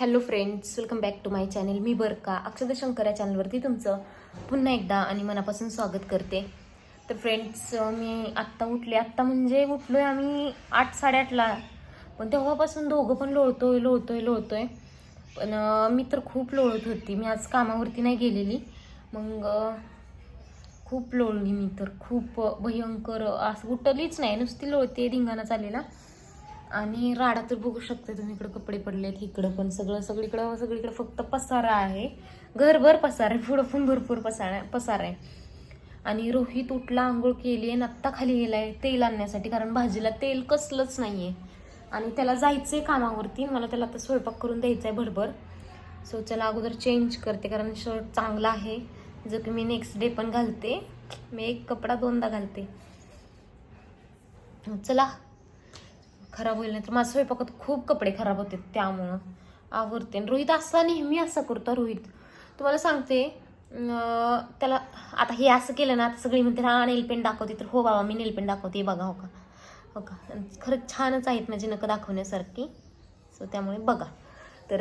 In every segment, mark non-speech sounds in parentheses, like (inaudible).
Hello friends welcome back to my channel मी बरका अक्षदा शंकर या चॅनलवरती तुमचं पुन्हा एकदा आणि मनापासून स्वागत करते. तर फ्रेंड्स मी आत्ता उठले. आत्ता म्हणजे उठलो आहे आम्ही आठ साडेआठला. पण तेव्हापासून दोघं पण लोळतो आहे लोळतो आहे लोळतो आहे पण मी तर खूप लोळत होती. मी आज कामावरती नाही गेलेली. मग खूप लोळली मी तर. खूप भयंकर असं उठलीच नाही. नुसती लोळते धिंगाणा चाललेला. आणि राडा तर बघू शकता तुम्ही इकडं कपडे पडलेत इकडं पण सगळं सगळीकडं सगळीकडं फक्त पसारा आहे. घरभर पसारा आहे पुढं पण भरपूर पसारा पसारा आहे. आणि रोहित उठला आंघोळ केली आणि आत्ता खाली गेलाय तेल आणण्यासाठी कारण भाजीला तेल कसलंच नाहीये. आणि त्याला जायचंय कामावरती मला त्याला आता स्वयंपाक करून द्यायचा आहे भरभर. सो चला अगोदर चेंज करते कारण शर्ट चांगला आहे. जो की मी नेक्स्ट डे पण घालते मी एक कपडा दोनदा घालते. चला खराब होईल नाही तर माझ्या स्वयंपाकात खूप कपडे खराब होते त्यामुळं. आवडते. आणि रोहित असा नेहमी असा करतो रोहित. तुम्हाला सांगते त्याला आता हे असं केलं ना आता सगळी म्हणते हा नेलपेंट दाखवते. तर हो बाबा मी नेलपेंट दाखवते बघा हो का? हो का? खरंच छानच आहेत म्हणजे नकं दाखवण्यासारखी. सो त्यामुळे बघा. तर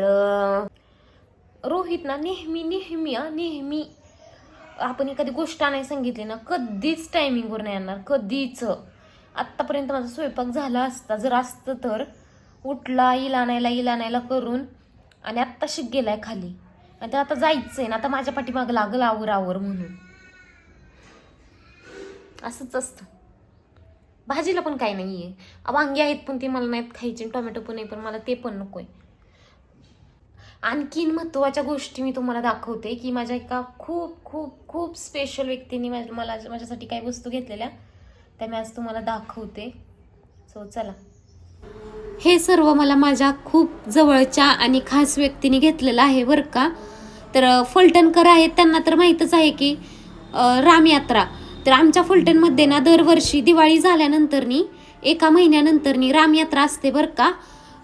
रोहित ना नेहमी नेहमी नेहमी आपण एखादी गोष्ट आणायला सांगितली ना कधीच टायमिंगवर नाही आणणार. कधीच. आत्तापर्यंत माझा स्वयंपाक झाला असता जर असतं तर उठला इल आणायला इल आणायला करून आणि आत्ता शिक गेलाय खाली. आणि ते आता जायचं आहे ना आता माझ्या पाठीमागं लागल आवर आवर म्हणून. असंच असतं. भाजीला पण काही आहे वांगी आहेत पण ते मला नाहीत खायचे टोमॅटो पण आहे पण मला ते पण नको आहे आणखीन महत्त्वाच्या गोष्टी मी तुम्हाला दाखवते की माझ्या एका खूप खूप खूप स्पेशल व्यक्तीने माझ्या- मला माझ्यासाठी काही वस्तू घेतलेल्या त्या मी आज तुम्हाला दाखवते. सो चला. हे सर्व मला माझ्या खूप जवळच्या आणि खास व्यक्तीने घेतलेलं आहे बरं का? तर फलटणकर आहेत त्यांना तर माहीतच आहे की रामयात्रा. तर आमच्या फलटणमध्ये ना दरवर्षी दिवाळी झाल्यानंतरनी एका महिन्यानंतरनी रामयात्रा असते बरं का?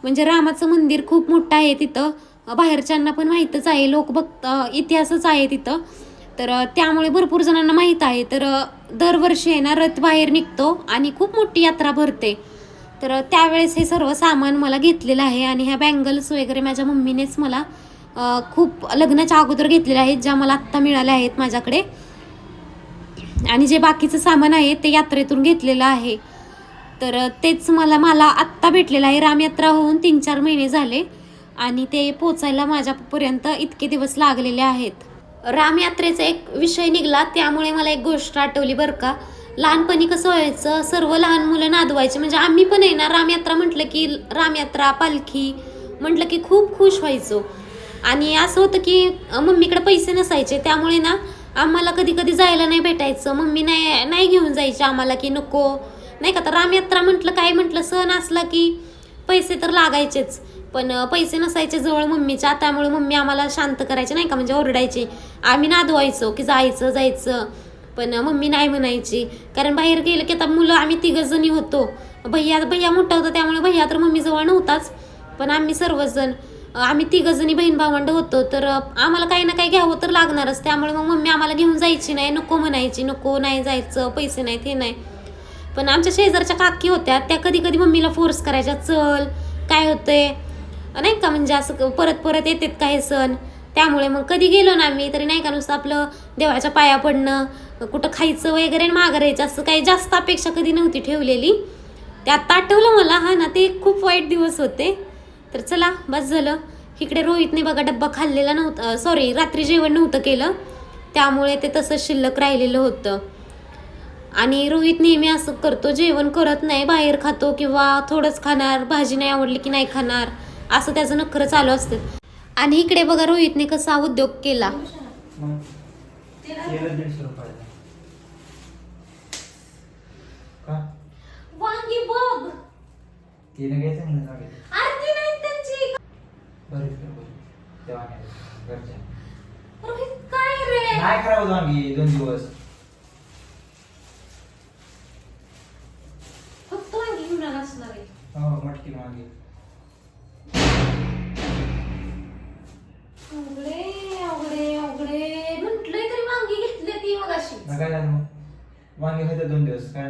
म्हणजे रामाचं मंदिर खूप मोठं आहे तिथं. बाहेरच्यांना पण माहीतच आहे लोक बघत इतिहासच आहे तिथं. तर त्यामुळे भरपूर जणांना माहीत आहे. तर दरवर्षी आहे ना रथ बाहेर निघतो आणि खूप मोठी यात्रा भरते. तर त्यावेळेस हे सर्व सामान मला घेतलेलं आहे आणि ह्या बँगल्स वगैरे माझ्या मम्मीनेच मला खूप लग्नाच्या अगोदर घेतलेल्या आहेत ज्या मला आत्ता मिळाल्या आहेत माझ्याकडे. आणि जे बाकीचं सामान आहे ते यात्रेतून घेतलेलं आहे. तर तेच मला मला आत्ता भेटलेलं आहे. रामयात्रा होऊन तीन चार महिने झाले आणि ते पोचायला माझ्यापर्यंत इतके दिवस लागलेले आहेत. रामयात्रेचा एक विषय निघाला त्यामुळे मला एक गोष्ट आठवली बरं का. लहानपणी कसं व्हायचं सर्व लहान मुलं नादवायचे. म्हणजे आम्ही पण आहे ना रामयात्रा म्हटलं की रामयात्रा पालखी म्हटलं की खूप खुश व्हायचो. आणि असं होतं की मम्मीकडे पैसे नसायचे. त्यामुळे ना आम्हाला कधी कधी जायला नाही भेटायचं. मम्मी नाही नाही घेऊन जायची आम्हाला की नको. नाही का? तर रामयात्रा म्हटलं काय म्हटलं सण असला की पैसे तर लागायचेच. पण पैसे नसायचे जवळ मम्मीच्या. त्यामुळे मम्मी आम्हाला शांत करायचे नाही का? म्हणजे ओरडायची. आम्ही नादवायचो की जायचं जायचं. पण मम्मी नाही म्हणायची. कारण बाहेर गेलं की आता मुलं आम्ही तिघजणी होतो. भैया भैया मोठा होता त्यामुळे भैया तर मम्मी जवळ नव्हताच. पण आम्ही सर्वजण आम्ही तिघजणी बहीण भावंड होतो. तर आम्हाला काही ना काही घ्यावं तर लागणारच. त्यामुळे मग मम्मी आम्हाला घेऊन जायची नाही. नको म्हणायची. नको नाही जायचं. पैसे नाहीत हे नाही. पण आमच्या शेजारच्या काकी होत्या त्या कधी कधी मम्मीला फोर्स करायच्या चल काय होतंय? नाही का? म्हणजे असं परत परत येतात काही सण? त्यामुळे मग कधी गेलो ना आम्ही तरी नाही का नुसतं आपलं देवाच्या पाया पडणं कुठं खायचं वगैरे आणि माघारायचं असं काही जास्त अपेक्षा कधी नव्हती ठेवलेली. ते आत्ता आठवलं मला हा ना ते खूप वाईट दिवस होते. तर चला बस झालं. इकडे रोहितने बघा डब्बा खाल्लेला नव्हता सॉरी रात्री जेवण नव्हतं केलं. त्यामुळे ते तसंच शिल्लक राहिलेलं होतं. आणि रोहित नेहमी असं करतो जेवण करत नाही बाहेर खातो किंवा थोडंच खाणार भाजी नाही आवडली की नाही खाणार असं त्याचं नखरं चालू असतं. आणि इकडे बघा रोहितने कसा उद्योग केला. मग तेलं दीडशे रुपयाला का वांगी बघ तिने घ्यायचं म्हणून लागेल आरती नाही त्यांची बरेच कर बरं तेव्हा नाही घरच्या रोहित काय रे नाही करावं वांगी दोन दिवस फक्त वांगी घेऊन आला असणार आहे हो मटकी वांगी अवघडे अवघडे अवघडे म्हटलंय तरी वांगी घेतली ती मग अशी काय झालं मग. वांगी होते दोन दिवस काय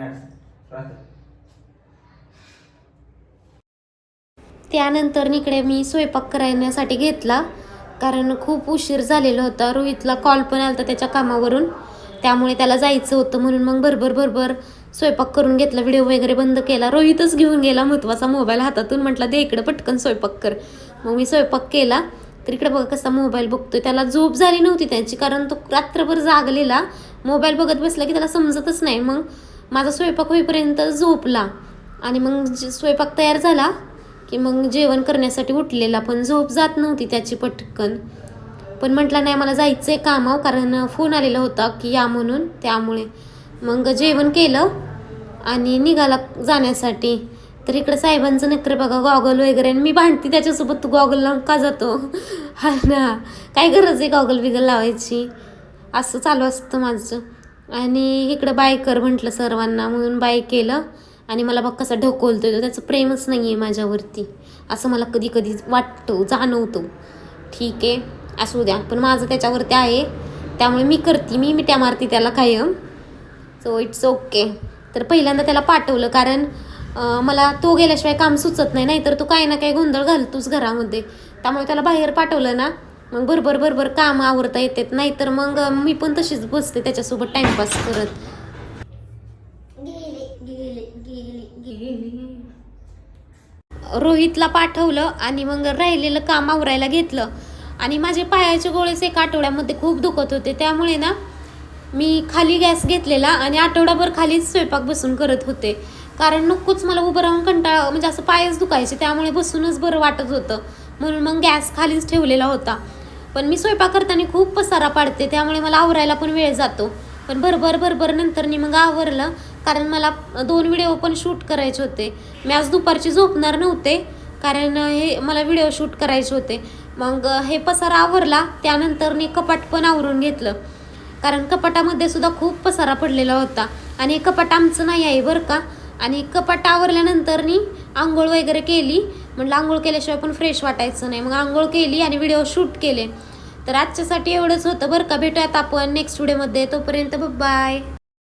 त्यानंतर इकडे मी स्वयंपाक करण्यासाठी घेतला कारण खूप उशीर झालेला होता. रोहितला कॉल पण आला त्याच्या कामावरून. त्यामुळे त्याला जायचं होतं म्हणून मग भरभर भरभर स्वयंपाक करून घेतला व्हिडिओ वगैरे बंद केला रोहितच घेऊन गेला महत्त्वाचा मोबाईल हातातून म्हटला दे इकडं पटकन स्वयंपाक कर. मग मी स्वयंपाक केला. तर इकडे बघा कसा मोबाईल बघतोय. त्याला झोप झाली नव्हती त्याची कारण तो रात्रभर जागलेला. मोबाईल बघत बसला की त्याला समजतच नाही. मग माझा स्वयंपाक होईपर्यंत झोपला. आणि मग जे- स्वयंपाक तयार झाला की मग जेवण करण्यासाठी उठलेला पण झोप जात नव्हती त्याची पटकन. पण म्हटलं नाही मला जायचं आहे कामाव कारण फोन आलेला होता की या म्हणून त्यामुळे. मग जेवण केलं. आणि निघाला जाण्यासाठी. तर इकडं साहेबांचं नक्कर बघा गॉगल वगैरे. आणि मी भांडती त्याच्यासोबत तू गॉगल लावून का जातो? (laughs) हा ना. काय गरज आहे गॉगल बिगल लावायची? असं चालू असतं माझं. आणि इकडं बाय कर म्हटलं सर्वांना म्हणून बाय केलं. आणि मला बघ कसा ढकलतोय तो. त्याचं प्रेमच नाही आहे माझ्यावरती. असं मला कधी कधी वाटतं जाणवतो. ठीक आहे. असू द्या. पण माझं त्याच्यावरती आहे. त्यामुळे मी करते. मी मिट्या मारते त्याला कायम. सो इट्स ओके तर पहिल्यांदा त्याला पाठवलं कारण मला तो गेल्याशिवाय काम सुचत नाही नाहीतर तो काही ना काही गोंधळ घालतोच घरामध्ये. त्यामुळे त्याला बाहेर पाठवलं ना मग बरोबर बरोबर काम आवरता येतात नाहीतर मग मी पण तशीच बसते त्याच्यासोबत टाइमपास करत. रोहितला पाठवलं आणि मग राहिलेलं काम आवरायला घेतलं. आणि माझे पायाचे गोळेच एका आठवड्यामध्ये खूप दुखत होते त्यामुळे ना मी खाली गॅस घेतलेला आणि आठवडाभर खालीच स्वयंपाक बसून करत होते. कारण नक्कोच मला उभं राहून कंटाळा म्हणजे असं पायच दुखायचे त्यामुळे बसूनच बरं वाटत होतं. म्हणून मग गॅस खालीच ठेवलेला होता. पण मी स्वयंपाक करताना खूप पसारा पाडते त्यामुळे मला आवरायला पण वेळ जातो. पण भरभर भरभर नंतर मी मग आवरलं कारण मला दोन व्हिडिओ पण शूट करायचे होते. मी आज दुपारची झोपणार नव्हते कारण हे मला व्हिडिओ शूट करायचे होते. मग हे पसारा आवरला त्यानंतर मी कपाट पण आवरून घेतलं. कारण कपाटामध्ये सुद्धा खूप पसारा पडलेला होता. आणि कपाट आमचं नाही आहे बरं का. आणि कपाट आवरल्यानंतरनी आंघोळ वगैरे केली. म्हटलं आंघोळ केल्याशिवाय पण फ्रेश वाटायचं नाही. मग आंघोळ केली आणि व्हिडिओ शूट केले. तर आजच्यासाठी एवढंच होतं बरं का. भेटूयात आपण नेक्स्ट व्हिडिओमध्ये तोपर्यंत बाय